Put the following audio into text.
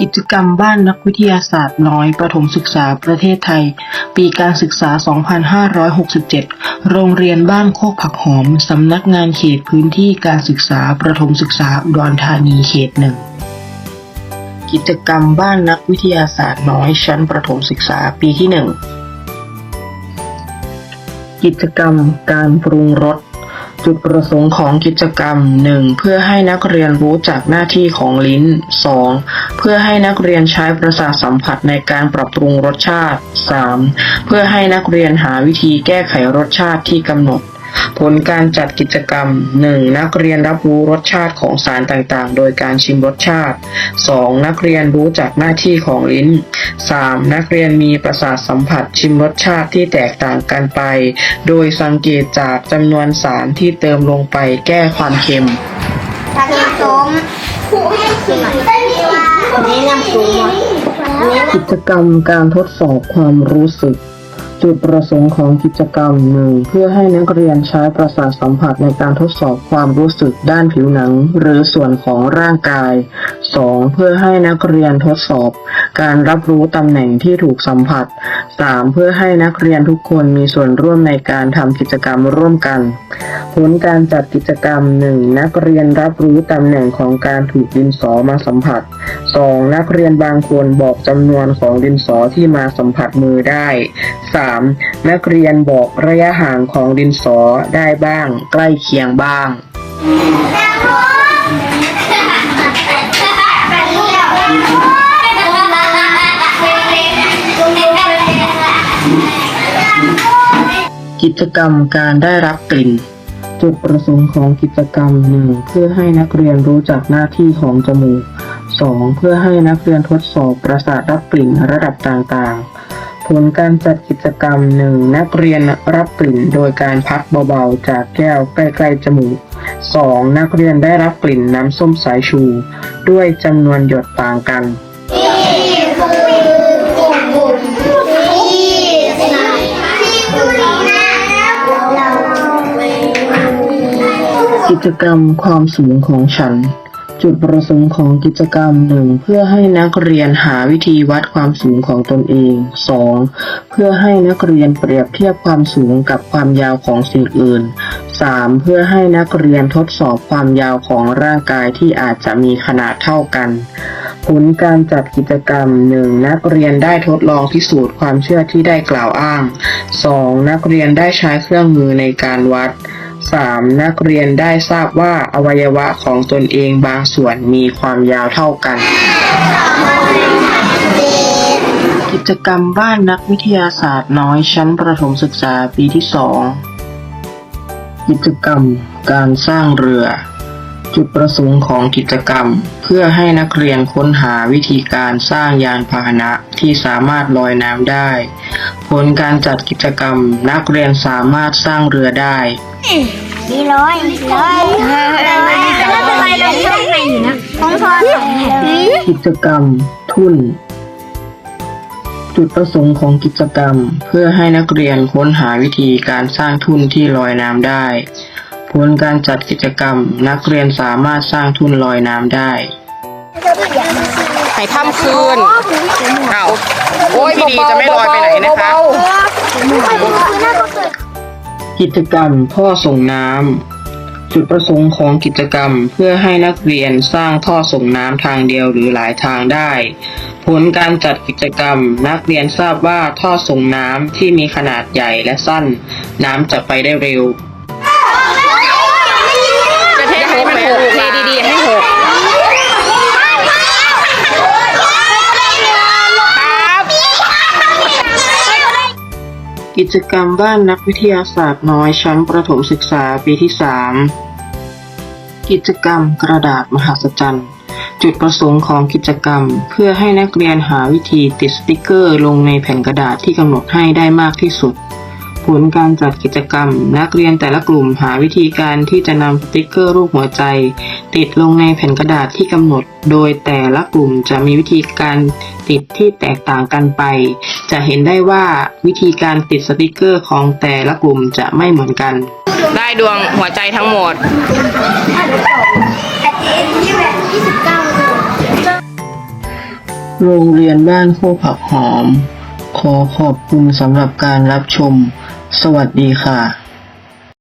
กิจกรรมบ้านนักวิทยาศาสตร์น้อย ประถมศึกษาประเทศไทย ปีการศึกษา 2567 โรงเรียนบ้านโคกผักหอม สำนักงานเขตพื้นที่การศึกษาประถมศึกษาอุดรธานีเขตหนึ่งกิจกรรมบ้านนักวิทยาศาสตร์น้อยชั้นประถมศึกษาปีที่หนึ่งกิจกรรมการปรุงรสจุดประสงค์ของกิจกรรม 1. เพื่อให้นักเรียนรู้จักหน้าที่ของลิ้น 2. เพื่อให้นักเรียนใช้ประสาทสัมผัสในการปรับปรุงรสชาติ 3. เพื่อให้นักเรียนหาวิธีแก้ไขรสชาติที่กำหนด ผลการจัดกิจกรรม 1. นักเรียนรับรู้รสชาติของสารต่างๆ โดยการชิมรสชาติ 2. นักเรียนรู้จักหน้าที่ของลิ้น 3. นักเรียนมีประสาทสัมผัสชิมรสชาติที่แตกต่างกันไป โดยสังเกตจากจำนวนสารที่เติมลงไปแก้ความเค็มทางสมครูให้ขีดแนะนำตัวกิจกรรมการทดสอบความรู้สึก จุดประสงค์ของกิจกรรมหนึ่งเพื่อให้นักเรียนใช้ประสาทสัมผัสในการทดสอบความรู้สึกด้านผิวหนัง หรือส่วนของร่างกาย 2. เพื่อให้นักเรียนทดสอบ การรับรู้ตำแหน่งที่ถูกสัมผัส 3. เพื่อให้นักเรียนทุกคนมีส่วนร่วมในการทำกิจกรรมร่วมกัน ผลการจัดกิจกรรม 1. นักเรียนรับรู้ตำแหน่งของการถูกดินสอมาสัมผัส 2. นักเรียนบางคนบอกจำนวนของดินสอที่มาสัมผัสมือได้ 3. นักเรียนบอกระยะห่างของดินสอได้บ้าง ใกล้เคียงบ้าง กิจกรรมการได้รับกลิ่น จุดประสงค์ของกิจกรรมหนึ่งเพื่อให้นักเรียนรู้จักหน้าที่ของจมูก 2. เพื่อให้นักเรียนทดสอบประสาทรับกลิ่นระดับต่างๆ ผลการจัดกิจกรรมหนึ่งนักเรียนรับกลิ่นโดยการพักเบาๆ จากแก้วใกล้ๆจมูก 2. นักเรียนได้รับกลิ่นน้ำส้มสายชู ด้วยจำนวนหยดต่างกันำที่คือบุญบุญ กิจกรรมความสูงของฉัน จุดประสงค์ของกิจกรรมหนึ่งเพื่อให้นักเรียนหาวิธีวัดความสูงของตนเอง 2. เพื่อให้นักเรียนเปรียบเทียบความสูงกับความยาวของสิ่งอื่น 3. เพื่อให้นักเรียนทดสอบความยาวของร่างกายที่อาจจะมีขนาดเท่ากัน ผลการจัดกิจกรรม 1. นักเรียนได้ทดลองพิสูจน์ความเชื่อที่ได้กล่าวอ้าง 2. นักเรียนได้ใช้เครื่องมือในการวัด 3. นักเรียนได้ทราบว่าอวัยวะของตนเองบางส่วนมีความยาวเท่ากัน กิจกรรมบ้านนักวิทยาศาสตร์น้อยชั้นประถมศึกษาปีที่สองกิจกรรมการสร้างเรือ จุดประสงค์ของกิจกรรม เพื่อให้นักเรียนค้นหาวิธีการสร้างยานพาหนะที่สามารถลอยน้ำได้ ผลการจัดกิจกรรมนักเรียนสามารถสร้างเรือได้นี่ร้อยร้อยแล้วทำไมเราช่องไหนอยู่นะของทอกิจกรรม ทุ่นจุดประสงค์ของกิจกรรม เพื่อให้นักเรียนค้นหาวิธีการสร้างทุ่นที่ลอยน้ำได้ ผลการจัดกิจกรรม นักเรียนสามารถสร้างทุ่นลอยน้ำได้ให้ค่ำคืนอ้าวโอ้ยพี่ดีจะไม่ลอยไปไหนนะคะ กิจกรรมท่อส่งน้ำจุดประสงค์ของกิจกรรมเพื่อให้นักเรียนสร้างท่อส่งน้ำทางเดียวหรือหลายทางได้ ผลการจัดกิจกรรม นักเรียนทราบว่าท่อส่งน้ำที่มีขนาดใหญ่และสั้น น้ำจะไปได้เร็ว จะเทให้มันหกเทดีๆให้หกครับ กิจกรรมบ้านนักวิทยาศาสตร์น้อยชั้นประถมศึกษาปีที่ 3 กิจกรรมกระดาษมหัศจรรย์ จุดประสงค์ของกิจกรรม เพื่อให้นักเรียนหาวิธีติดสติกเกอร์ ลงในแผ่นกระดาษที่กำหนดให้ได้มากที่สุด ผลการจัดกิจกรรม นักเรียนแต่ละกลุ่มหาวิธีการที่จะนำสติกเกอร์รูปหัวใจ ติดลงในแผ่นกระดาษที่กำหนด โดยแต่ละกลุ่มจะมีวิธีการติดที่แตกต่างกันไป จะเห็นได้ว่าวิธีการติดสติกเกอร์ของแต่ละกลุ่มจะไม่เหมือนกัน ได้ดวงหัวใจทั้งหมดโรงเรียนบ้านโคกผักหอม ขอขอบคุณสำหรับการรับชม สวัสดีค่ะ